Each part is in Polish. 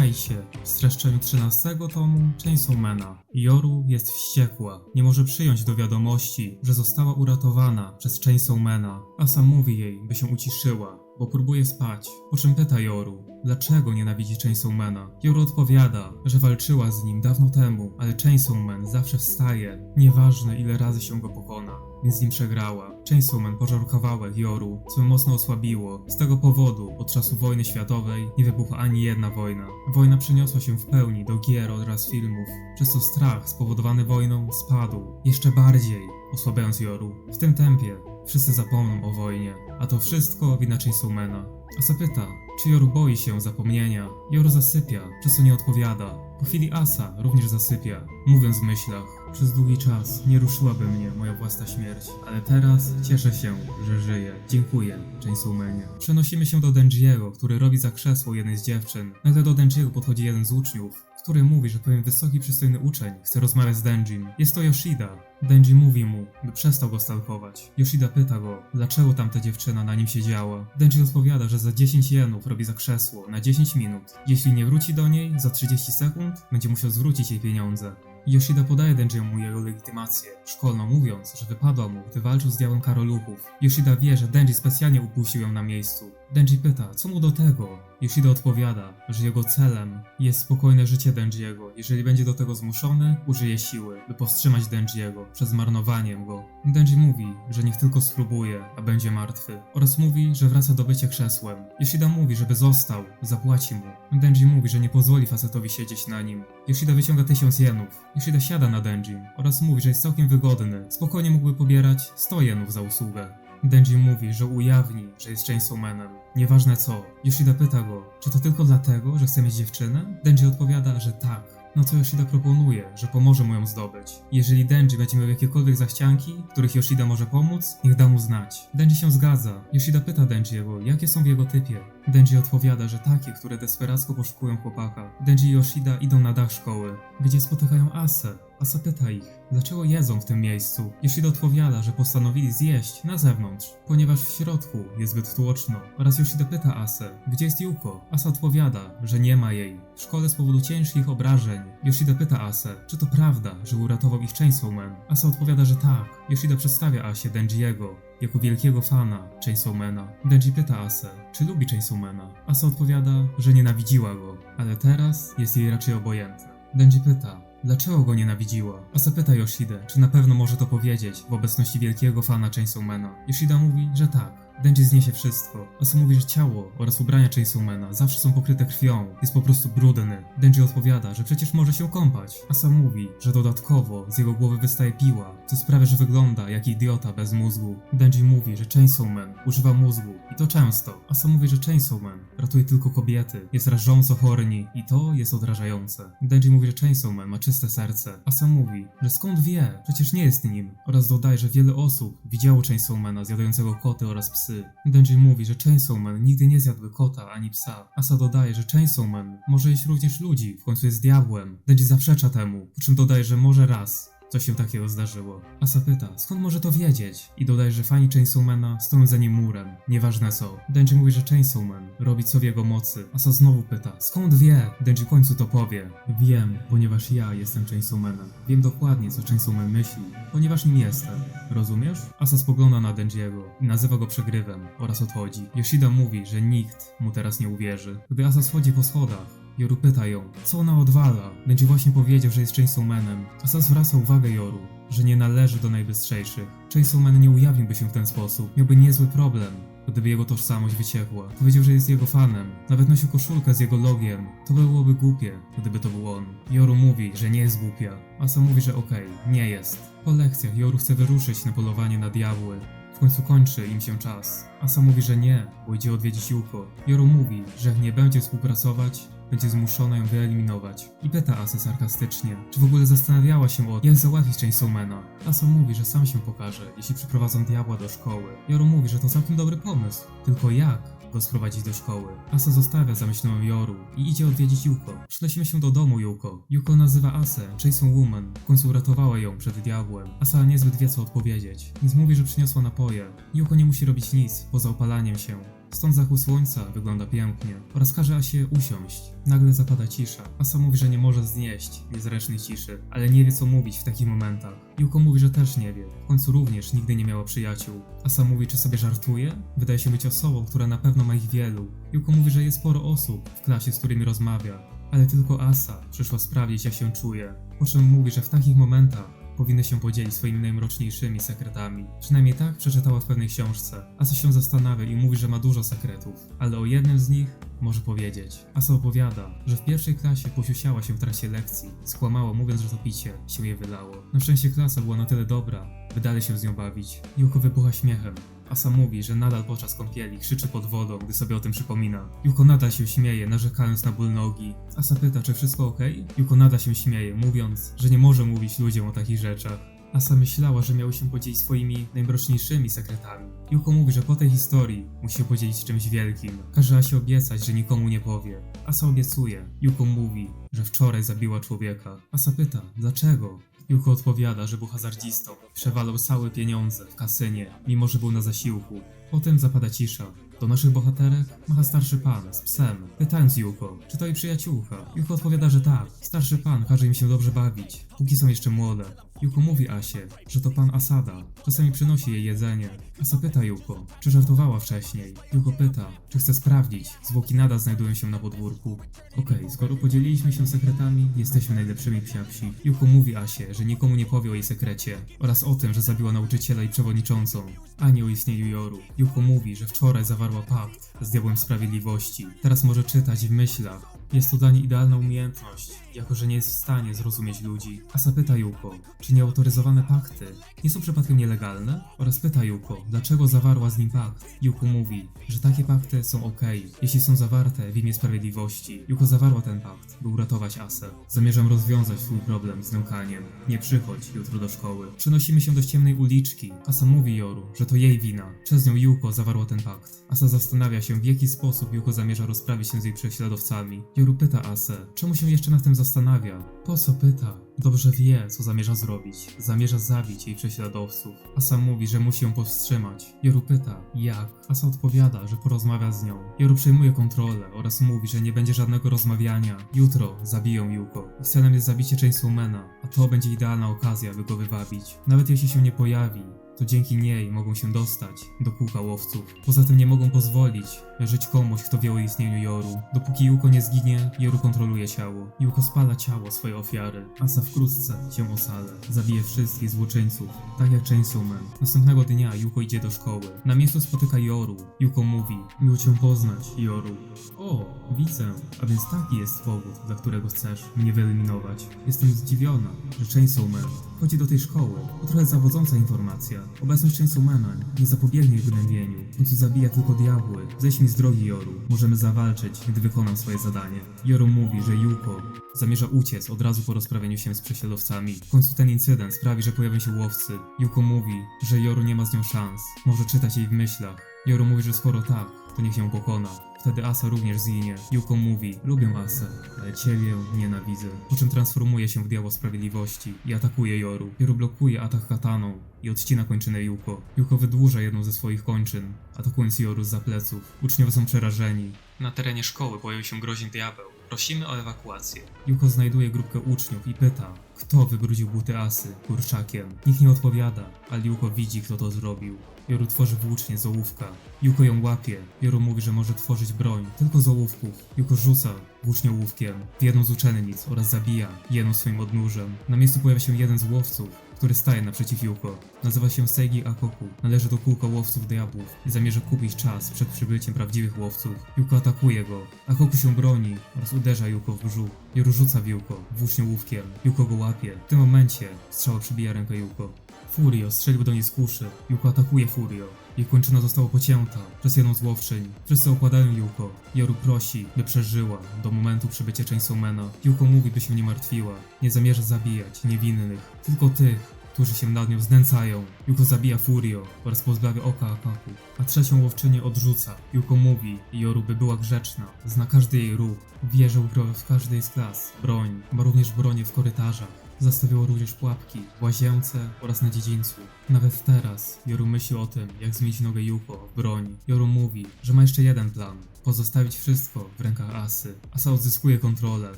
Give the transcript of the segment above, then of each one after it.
Witajcie w streszczeniu 13 tomu Chainsawmana. Yoru jest wściekła. Nie może przyjąć do wiadomości, że została uratowana przez Chainsawmana. Asa mówi jej, by się uciszyła, bo próbuje spać. Po czym pyta Yoru, dlaczego nienawidzi Chainsawmana. Yoru odpowiada, że walczyła z nim dawno temu, ale Chainsawman zawsze wstaje, nieważne ile razy się go pokona więc z nim przegrała. Chainsawman pożarł kawałek Joru, co ją mocno osłabiło. Z tego powodu, od czasu wojny światowej, nie wybuchła ani jedna wojna. Wojna przeniosła się w pełni do gier oraz filmów, przez co strach spowodowany wojną spadł jeszcze bardziej, osłabiając Joru. W tym tempie wszyscy zapomną o wojnie, a to wszystko wina Chainsawmana. Asa pyta, czy Joru boi się zapomnienia? Joru zasypia, przez co nie odpowiada. Po chwili Asa również zasypia, mówiąc w myślach, przez długi czas nie ruszyłaby mnie moja własna śmierć, ale teraz cieszę się, że żyję. Dziękuję, Chainsawmanie. Przenosimy się do Denjiego, który robi za krzesło jednej z dziewczyn. Nagle do Denjiego podchodzi jeden z uczniów, który mówi, że pewien wysoki, przystojny uczeń chce rozmawiać z Denjim. Jest to Yoshida. Denji mówi mu, by przestał go stalkować. Yoshida pyta go, dlaczego tamta dziewczyna na nim siedziała. Denji odpowiada, że za 10 jenów robi za krzesło na 10 minut. Jeśli nie wróci do niej za 30 sekund, będzie musiał zwrócić jej pieniądze. Yoshida podaje Denjiemu jego legitymację szkolną, mówiąc, że wypadła mu, gdy walczył z diabłem Karoluchów. Yoshida wie, że Denji specjalnie upuścił ją na miejscu. Denji pyta, co mu do tego? Yoshida odpowiada, że jego celem jest spokojne życie Denjiego. Jeżeli będzie do tego zmuszony, użyje siły, by powstrzymać Denjiego przed zmarnowaniem go. Denji mówi, że niech tylko spróbuje, a będzie martwy. Oraz mówi, że wraca do bycia krzesłem. Yoshida mówi, żeby został, zapłaci mu. Denji mówi, że nie pozwoli facetowi siedzieć na nim. Yoshida wyciąga tysiąc jenów. Yoshida siada na Denji oraz mówi, że jest całkiem wygodny. Spokojnie mógłby pobierać 100 jenów za usługę. Denji mówi, że ujawni, że jest Chainsawmanem. Nieważne co. Yoshida pyta go, czy to tylko dlatego, że chce mieć dziewczynę? Denji odpowiada, że tak. No co Yoshida proponuje, że pomoże mu ją zdobyć. Jeżeli Denji będzie miał jakiekolwiek zachcianki, których Yoshida może pomóc, niech da mu znać. Denji się zgadza. Yoshida pyta Denjiego, jakie są w jego typie. Denji odpowiada, że takie, które desperacko poszukują chłopaka. Denji i Yoshida idą na dach szkoły, gdzie spotykają Asę. Asa pyta ich, dlaczego jedzą w tym miejscu. Yoshida odpowiada, że postanowili zjeść na zewnątrz, ponieważ w środku jest zbyt tłoczno. Oraz Yoshida pyta Asę, gdzie jest Yuko. Asa odpowiada, że nie ma jej. W szkole z powodu ciężkich obrażeń. Yoshida pyta Asę, czy to prawda, że uratował ich Chainsawman. Asa odpowiada, że tak. Yoshida przedstawia Asie Denjiego, jako wielkiego fana Chainsawmana. Denji pyta Asę, czy lubi Chainsawmana. Asa odpowiada, że nienawidziła go, ale teraz jest jej raczej obojętne. Denji pyta, dlaczego go nienawidziła. Asa pyta Yoshidę, czy na pewno może to powiedzieć w obecności wielkiego fana Chainsawmana. Yoshida mówi, że tak. Denji zniesie wszystko. Asa mówi, że ciało oraz ubrania Chainsawmana zawsze są pokryte krwią. Jest po prostu brudny. Denji odpowiada, że przecież może się kąpać. Asa mówi, że dodatkowo z jego głowy wystaje piła, co sprawia, że wygląda jak idiota bez mózgu. Denji mówi, że Chainsawman używa mózgu i to często. Asa mówi, że Chainsawman ratuje tylko kobiety, jest rażąco horni i to jest odrażające. Denji mówi, że Chainsawman ma czyste serce. Asa mówi, że skąd wie, przecież nie jest nim. Oraz dodaje, że wiele osób widziało Chainsawmana zjadającego koty oraz psy. Denji mówi, że Chainsawman nigdy nie zjadł kota ani psa. Asa dodaje, że Chainsawman może jeść również ludzi, w końcu jest diabłem. Denji zaprzecza temu, po czym dodaje, że może raz coś się takiego zdarzyło. Asa pyta, skąd może to wiedzieć? I dodaje, że fani Chainsawmana stoją za nim murem. Nieważne co. Denji mówi, że Chainsawman robi co w jego mocy. Asa znowu pyta, skąd wie? Denji w końcu to powie. Wiem, ponieważ ja jestem Chainsawmanem. Wiem dokładnie, co Chainsawman myśli, ponieważ nim jestem. Rozumiesz? Asa spogląda na Denjiego i nazywa go przegrywem oraz odchodzi. Yoshida mówi, że nikt mu teraz nie uwierzy. Gdy Asa schodzi po schodach, Joru pyta ją, co ona odwala. Będzie właśnie powiedział, że jest Chainsawmanem. Asa zwraca uwagę Joru, że nie należy do najbystrzejszych. Chainsawman nie ujawniłby się w ten sposób. Miałby niezły problem, gdyby jego tożsamość wyciekła. Powiedział, że jest jego fanem. Nawet nosił koszulkę z jego logiem. To byłoby głupie, gdyby to był on. Joru mówi, że nie jest głupia. Asa mówi, że okej, nie jest. Po lekcjach Joru chce wyruszyć na polowanie na diabły. W końcu kończy im się czas. Asa mówi, że nie, bo idzie odwiedzić Yuko. Joru mówi, że nie będzie współpracować, będzie zmuszona ją wyeliminować. I pyta Asę sarkastycznie, czy w ogóle zastanawiała się o jak załatwić Chainsawmana. Asa mówi, że sam się pokaże, jeśli przyprowadzą diabła do szkoły. Joru mówi, że to całkiem dobry pomysł. Tylko jak? go sprowadzić do szkoły. Asa zostawia zamyśloną Joru i idzie odwiedzić Yuko. Przenosimy się do domu Yuko. Yuko nazywa Asę Jason Woman. W końcu uratowała ją przed diabłem. Asa niezbyt wie co odpowiedzieć, więc mówi, że przyniosła napoje. Yuko nie musi robić nic poza opalaniem się. Stąd zachód słońca wygląda pięknie oraz każe Asie usiąść. Nagle zapada cisza. Asa mówi, że nie może znieść niezręcznej ciszy, ale nie wie co mówić w takich momentach. Yuko mówi, że też nie wie. W końcu również nigdy nie miała przyjaciół. Asa mówi, czy sobie żartuje? Wydaje się być osobą, która na pewno ma ich wielu. Yuko mówi, że jest sporo osób w klasie, z którymi rozmawia. Ale tylko Asa przyszła sprawdzić, jak się czuje. Po czym mówi, że w takich momentach powinny się podzielić swoimi najmroczniejszymi sekretami. Przynajmniej tak przeczytała w pewnej książce. Asa się zastanawia i mówi, że ma dużo sekretów, ale o jednym z nich może powiedzieć. Asa opowiada, że w pierwszej klasie posiusiała się w trakcie lekcji. Skłamała mówiąc, że to picie się je wylało. Na szczęście klasa była na tyle dobra, by dalej się z nią bawić. Juko wybucha śmiechem. Asa mówi, że nadal podczas kąpieli krzyczy pod wodą, gdy sobie o tym przypomina. Yuko nadal się śmieje, narzekając na ból nogi. Asa pyta, czy wszystko ok? Yuko nadal się śmieje, mówiąc, że nie może mówić ludziom o takich rzeczach. Asa myślała, że miały się podzielić swoimi najmroczniejszymi sekretami. Yuko mówi, że po tej historii musi się podzielić czymś wielkim. Każe Asie obiecać, że nikomu nie powie. Asa obiecuje. Yuko mówi, że wczoraj zabiła człowieka. Asa pyta, dlaczego? Yuko odpowiada, że był hazardzistą. Przewalał całe pieniądze w kasynie, mimo że był na zasiłku. Potem zapada cisza. Do naszych bohaterek macha starszy pan z psem, pytając Yuko, czy to jej przyjaciółka. Yuko odpowiada, że tak. Starszy pan każe im się dobrze bawić, póki są jeszcze młode. Yuko mówi Asie, że to pan Asada. Czasami przynosi jej jedzenie. Asa pyta Yuko, czy żartowała wcześniej. Yuko pyta, czy chce sprawdzić. Zwłoki nadal znajdują się na podwórku. Okej, skoro podzieliliśmy się sekretami, jesteśmy najlepszymi psiapsi. Yuko mówi Asie, że nikomu nie powie o jej sekrecie oraz o tym, że zabiła nauczyciela i przewodniczącą, ani o istnieniu Joru. Yuko mówi, że wczoraj zawarła pakt z diabłem sprawiedliwości. Teraz może czytać w myślach. Jest to dla niej idealna umiejętność, jako że nie jest w stanie zrozumieć ludzi. Asa pyta Yuko, czy nieautoryzowane pakty nie są przypadkiem nielegalne? Oraz pyta Yuko, dlaczego zawarła z nim pakt. Yuko mówi, że takie pakty są ok, jeśli są zawarte w imię sprawiedliwości. Yuko zawarła ten pakt, by uratować Asę. Zamierzam rozwiązać swój problem z nękaniem. Nie przychodź jutro do szkoły. Przenosimy się do ciemnej uliczki. Asa mówi Joru, że to jej wina. Przez nią Yuko zawarła ten pakt. Asa zastanawia się, w jaki sposób Yuko zamierza rozprawić się z jej prześladowcami. Joru pyta Asę, czemu się jeszcze nad tym zastanawia? Po co pyta? Dobrze wie, co zamierza zrobić. Zamierza zabić jej prześladowców. Asa mówi, że musi ją powstrzymać. Joru pyta, jak? Asa odpowiada, że porozmawia z nią. Joru przejmuje kontrolę oraz mówi, że nie będzie żadnego rozmawiania. Jutro zabiją Yuko. Ich celem jest zabicie Chainsawmana, a to będzie idealna okazja, by go wywabić. Nawet jeśli się nie pojawi, to dzięki niej mogą się dostać do kółka łowców. Poza tym nie mogą pozwolić żyć komuś, kto wie o istnieniu Joru. Dopóki Yuko nie zginie, Joru kontroluje ciało. Yuko spala ciało swojej ofiary. Asa wkrótce się osale. Zabije wszystkich złoczyńców, tak jak Chainsaw Man. Następnego dnia Yuko idzie do szkoły. Na miejscu spotyka Joru. Yuko mówi, miło cię poznać, Joru. O, widzę. A więc taki jest powód, dla którego chcesz mnie wyeliminować. Jestem zdziwiona, że Chainsaw Man chodzi do tej szkoły. To trochę zawodząca informacja. Obecność Chainsawmana nie zapobiegnie gnębieniu. W końcu zabija tylko diabły. Zejdź mi z drogi, Joru. Możemy zawalczyć, gdy wykonam swoje zadanie. Joru mówi, że Yuko zamierza uciec od razu po rozprawieniu się z prześladowcami. W końcu ten incydent sprawi, że pojawią się łowcy. Yuko mówi, że Joru nie ma z nią szans. Może czytać jej w myślach. Joru mówi, że skoro tak, to niech ją pokona. Wtedy Asa również zginie. Yuko mówi, lubię Asę, ale ciebie nienawidzę. Po czym transformuje się w diabła sprawiedliwości i atakuje Joru. Joru blokuje atak kataną i odcina kończynę Yuko. Yuko wydłuża jedną ze swoich kończyn, atakując Joru z pleców. Uczniowie są przerażeni. Na terenie szkoły pojawił się groźny diabeł. Prosimy o ewakuację. Yuko znajduje grupkę uczniów i pyta, kto wybrudził buty Asy kurczakiem. Nikt nie odpowiada, ale Yuko widzi, kto to zrobił. Joru tworzy włócznie z ołówka. Yuko ją łapie. Joru mówi, że może tworzyć broń, tylko z ołówków. Yuko rzuca włócznie ołówkiem w jedną z uczennic oraz zabija jedną swoim odnóżem. Na miejscu pojawia się jeden z łowców, który staje naprzeciw Yuko. Nazywa się Seigi Akoku. Należy do kółka łowców diabłów i zamierza kupić czas przed przybyciem prawdziwych łowców. Yuko atakuje go. Akoku się broni oraz uderza Yuko w brzuch. Joru rzuca w Yuko włócznie ołówkiem. Yuko go łapie. W tym momencie strzała przybija rękę Yuko. Furio strzelił do niej z kuszy. Yuko atakuje Furio. Jej kończyna została pocięta przez jedną z łowczyń. Wszyscy okładają Yuko. Joru prosi, by przeżyła do momentu przybycia Chainsawmana. Yuko mówi, by się nie martwiła. Nie zamierza zabijać niewinnych, tylko tych, którzy się nad nią znęcają. Yuko zabija Furio oraz pozbawia oka Akaku, a trzecią łowczynię odrzuca. Yuko mówi Joru, by była grzeczna, zna każdy jej ruch, wie, ukrywa w każdej z klas broń, ma również bronię w korytarzach. Zastawiło również pułapki w łazience oraz na dziedzińcu. Nawet teraz Joru myśli o tym, jak zmienić nogę Yuko w broń. Joru mówi, że ma jeszcze jeden plan. Pozostawić wszystko w rękach Asy. Asa odzyskuje kontrolę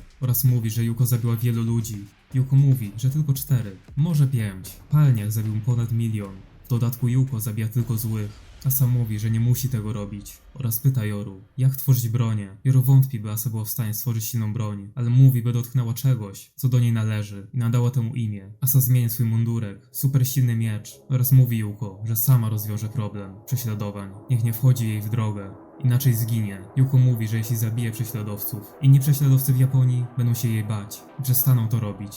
oraz mówi, że Yuko zabiła wielu ludzi. Yuko mówi, że tylko cztery, może pięć. Palniak zabił ponad milion. W dodatku Yuko zabija tylko złych. Asa mówi, że nie musi tego robić oraz pyta Joru, jak tworzyć bronię. Joru wątpi, by Asa była w stanie stworzyć silną broń, ale mówi, by dotknęła czegoś, co do niej należy i nadała temu imię. Asa zmienia swój mundurek, super silny miecz oraz mówi Yuko, że sama rozwiąże problem prześladowań. Niech nie wchodzi jej w drogę. Inaczej zginie. Yuko mówi, że jeśli zabije prześladowców, inni prześladowcy w Japonii będą się jej bać i przestaną to robić.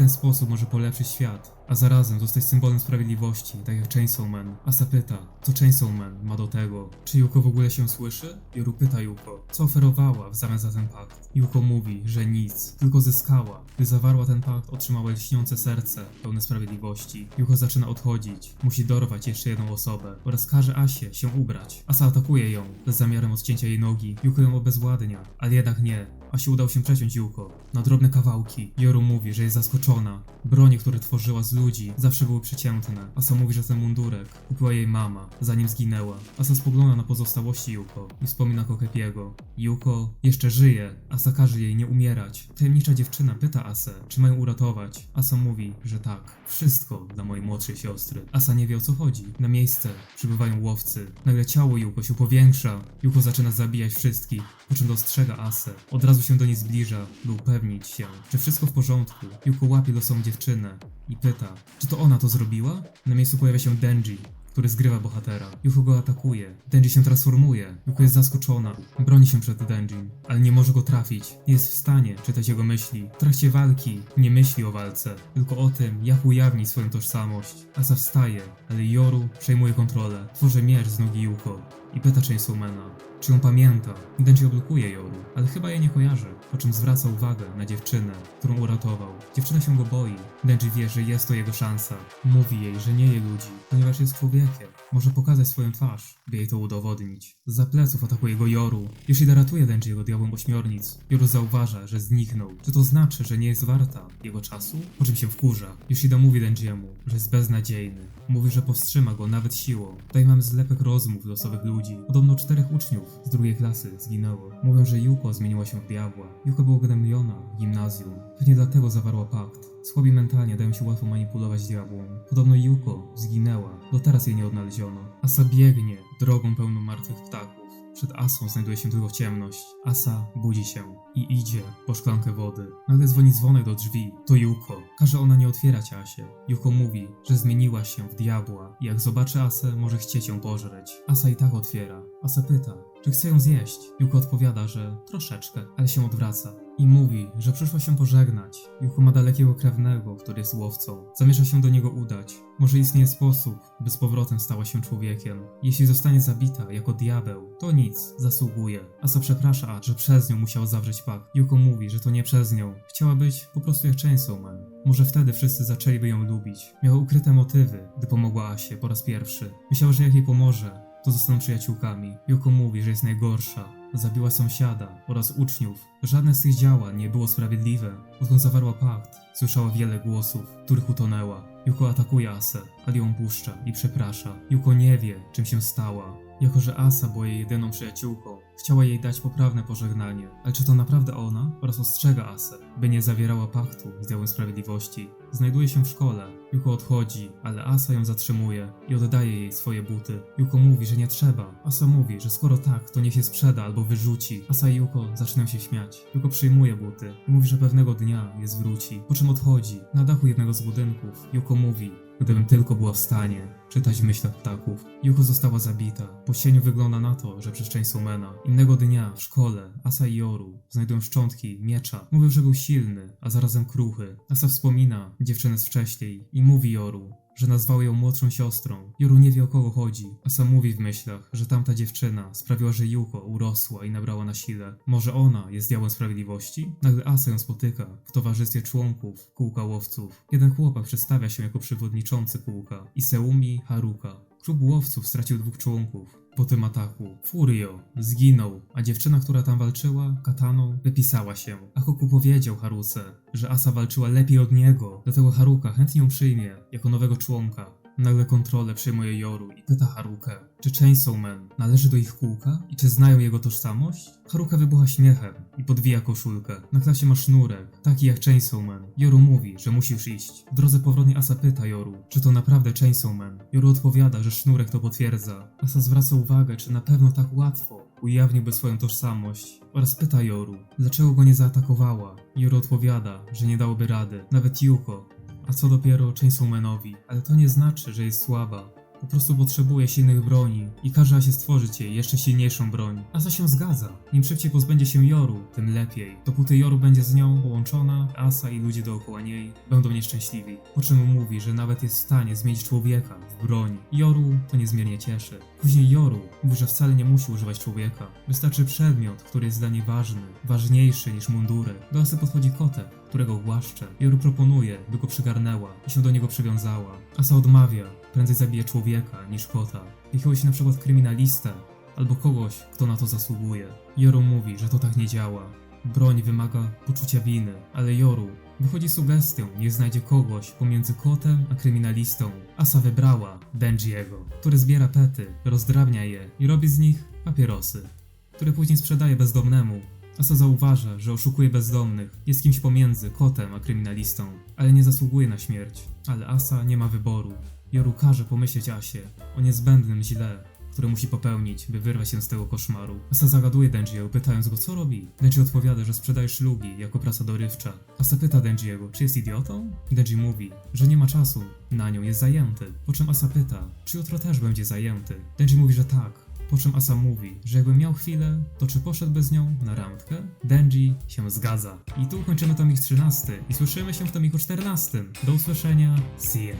Ten sposób może polepszyć świat, a zarazem zostać symbolem sprawiedliwości, tak jak Chainsaw Man. Asa pyta, co Chainsaw Man ma do tego? Czy Yuko w ogóle się słyszy? Yoru pyta Yuko, co oferowała w zamian za ten pakt. Yuko mówi, że nic, tylko zyskała. Gdy zawarła ten pakt, otrzymała lśniące serce, pełne sprawiedliwości. Yuko zaczyna odchodzić, musi dorwać jeszcze jedną osobę oraz każe Asie się ubrać. Asa atakuje ją, z zamiarem odcięcia jej nogi. Yuko ją obezwładnia, ale jednak nie. Asi udał się przeciąć Yuko na drobne kawałki. Yoru mówi, że jest zaskoczona. Bronie, które tworzyła z ludzi, zawsze były przeciętne. Asa mówi, że ten mundurek kupiła jej mama, zanim zginęła. Asa spogląda na pozostałości Yuko i wspomina Kokepiego. Yuko jeszcze żyje. Asa każe jej nie umierać. Tajemnicza dziewczyna pyta Asę, czy mają uratować. Asa mówi, że tak. Wszystko dla mojej młodszej siostry. Asa nie wie o co chodzi. Na miejsce przybywają łowcy. Nagle ciało Yuko się powiększa. Yuko zaczyna zabijać wszystkich, po czym dostrzega Asę. Od razu się do niej zbliża, by upewnić się, że wszystko w porządku. Yuko łapie losową dziewczynę i pyta, czy to ona to zrobiła? Na miejscu pojawia się Denji, który zgrywa bohatera. Yuko go atakuje. Denji się transformuje. Yuko jest zaskoczona. Broni się przed Denjim, ale nie może go trafić. Nie jest w stanie czytać jego myśli. W trakcie walki nie myśli o walce, tylko o tym, jak ujawnić swoją tożsamość. Asa wstaje, ale Yoru przejmuje kontrolę. Tworzy miecz z nogi Yuko i pyta Chainsawmana, czy ją pamięta. Denji odblokuje Yoru, ale chyba jej nie kojarzy, po czym zwraca uwagę na dziewczynę, którą uratował. Dziewczyna się go boi. Denji wie, że jest to jego szansa. Mówi jej, że nie je ludzi, ponieważ jest człowiekiem. Może pokazać swoją twarz, by jej to udowodnić. Z pleców atakuje go Yoru. Yoshida ratuje Denji'ego diabłem ośmiornic. Yoru zauważa, że zniknął. Czy to znaczy, że nie jest warta jego czasu? Po czym się wkurza. Yoshida mówi Denji'emu, że jest beznadziejny. Mówi, że powstrzyma go nawet siłą. Tutaj mamy zlepek rozmów losowych ludzi. Podobno czterech uczniów z drugiej klasy zginęło. Mówią, że Yuko zmieniła się w diabła. Yuko było gnębiona w gimnazjum. Pewnie dlatego zawarła pakt. Słabi mentalnie dają się łatwo manipulować diabłom. Podobno Yuko zginęła. Do teraz jej nie odnaleziono. Asa biegnie drogą pełną martwych ptaków. Przed Asą znajduje się tylko ciemność. Asa budzi się i idzie po szklankę wody. Nagle dzwoni dzwonek do drzwi. To Yuko. Każe ona nie otwierać Asie. Yuko mówi, że zmieniła się w diabła i jak zobaczy Asę, może chcieć ją pożreć. Asa i tak otwiera. Asa pyta, czy chce ją zjeść. Yuko odpowiada, że troszeczkę, ale się odwraca. I mówi, że przyszła się pożegnać. Yuko ma dalekiego krewnego, który jest łowcą. Zamierza się do niego udać. Może istnieje sposób, by z powrotem stała się człowiekiem. Jeśli zostanie zabita jako diabeł, to nic, zasługuje. Asa przeprasza, że przez nią musiał zawrzeć pakt. Yuko mówi, że to nie przez nią. Chciała być po prostu jak Chainsaw. Może wtedy wszyscy zaczęliby ją lubić. Miała ukryte motywy, gdy pomogła Asie po raz pierwszy. Myślała, że jak jej pomoże, to zostaną przyjaciółkami. Yuko mówi, że jest najgorsza. Zabiła sąsiada oraz uczniów. Żadne z tych działań nie było sprawiedliwe. Odkąd zawarła pakt, słyszała wiele głosów, których utonęła. Yuko atakuje Asę, ale ją puszcza i przeprasza. Yuko nie wie, czym się stała. Jako, że Asa była jej jedyną przyjaciółką, chciała jej dać poprawne pożegnanie. Ale czy to naprawdę ona? Oraz ostrzega Asę, by nie zawierała paktu z Diabłem Sprawiedliwości. Znajduje się w szkole. Yuko odchodzi, ale Asa ją zatrzymuje i oddaje jej swoje buty. Yuko mówi, że nie trzeba. Asa mówi, że skoro tak, to niech je sprzeda albo wyrzuci. Asa i Yuko zaczynają się śmiać. Yuko przyjmuje buty i mówi, że pewnego dnia je zwróci. Po czym odchodzi. Na dachu jednego z budynków Yuko mówi, Gdybym tylko była w stanie czytać w myślach ptaków. Yuko została zabita. Po cieniu wygląda na to, że przez Chainsawmana. Innego dnia w szkole Asa i Yoru znajdują szczątki miecza. Mówią, że był silny, a zarazem kruchy. Asa wspomina dziewczynę z wcześniej i mówi Yoru, że nazwał ją młodszą siostrą. Yoru nie wie o kogo chodzi, a sam mówi w myślach, że tamta dziewczyna sprawiła, że Yuko urosła i nabrała na sile. Może ona jest diabłem sprawiedliwości? Nagle Asa ją spotyka w towarzystwie członków kółka łowców. Jeden chłopak przedstawia się jako przewodniczący kółka Iseumi Haruka. Klub łowców stracił dwóch członków. Po tym ataku Furio zginął, a dziewczyna, która tam walczyła, kataną, wypisała się. A Hoku powiedział Haruce, że Asa walczyła lepiej od niego, dlatego Haruka chętnie ją przyjmie jako nowego członka. Nagle kontrolę przejmuje Yoru i pyta Harukę, czy Chainsaw Man należy do ich kółka i czy znają jego tożsamość? Haruka wybucha śmiechem i podwija koszulkę. Na klasie ma sznurek, taki jak Chainsaw Man. Yoru mówi, że musi już iść. W drodze powrotnej Asa pyta Yoru, czy to naprawdę Chainsaw Man. Yoru odpowiada, że sznurek to potwierdza. Asa zwraca uwagę, czy na pewno tak łatwo ujawniłby swoją tożsamość oraz pyta Yoru, dlaczego go nie zaatakowała. Yoru odpowiada, że nie dałoby rady, nawet Yuko, a co dopiero Chainsawmanowi, ale to nie znaczy, że jest słaba. Po prostu potrzebuje silnych broni i każe się stworzyć jej jeszcze silniejszą broń. Asa się zgadza. Im szybciej pozbędzie się Yoru, tym lepiej. Dopóty Yoru będzie z nią połączona, Asa i ludzie dookoła niej będą nieszczęśliwi. Po czym mówi, że nawet jest w stanie zmienić człowieka w broń. Yoru to niezmiernie cieszy. Później Yoru mówi, że wcale nie musi używać człowieka. Wystarczy przedmiot, który jest dla niej ważny, ważniejszy niż mundury. Do Asy podchodzi kotek, którego głaszcze. Yoru proponuje, by go przygarnęła i się do niego przywiązała. Asa odmawia, prędzej zabije człowieka niż kota. Jakiegoś na przykład kryminalistę, albo kogoś, kto na to zasługuje. Yoru mówi, że to tak nie działa. Broń wymaga poczucia winy, ale Yoru wychodzi sugestią, niech znajdzie kogoś pomiędzy kotem a kryminalistą. Asa wybrała Denjiego, który zbiera pety, rozdrabnia je i robi z nich papierosy, które później sprzedaje bezdomnemu. Asa zauważa, że oszukuje bezdomnych, jest kimś pomiędzy kotem a kryminalistą, ale nie zasługuje na śmierć. Ale Asa nie ma wyboru. Yoru każe pomyśleć Asie o niezbędnym źle, które musi popełnić, by wyrwać się z tego koszmaru. Asa zagaduje Denjiego, pytając go, co robi. Denji odpowiada, że sprzedaje szlugi jako praca dorywcza. Asa pyta Denjiego, czy jest idiotą? Denji mówi, że nie ma czasu, na nią jest zajęty. Po czym Asa pyta, czy jutro też będzie zajęty. Denji mówi, że tak. Po czym Asa mówi, że jakby miał chwilę, to czy poszedłby z nią na randkę? Denji się zgadza. I tu kończymy tomik 13 i słyszymy się w tomiku 14. Do usłyszenia, see ya.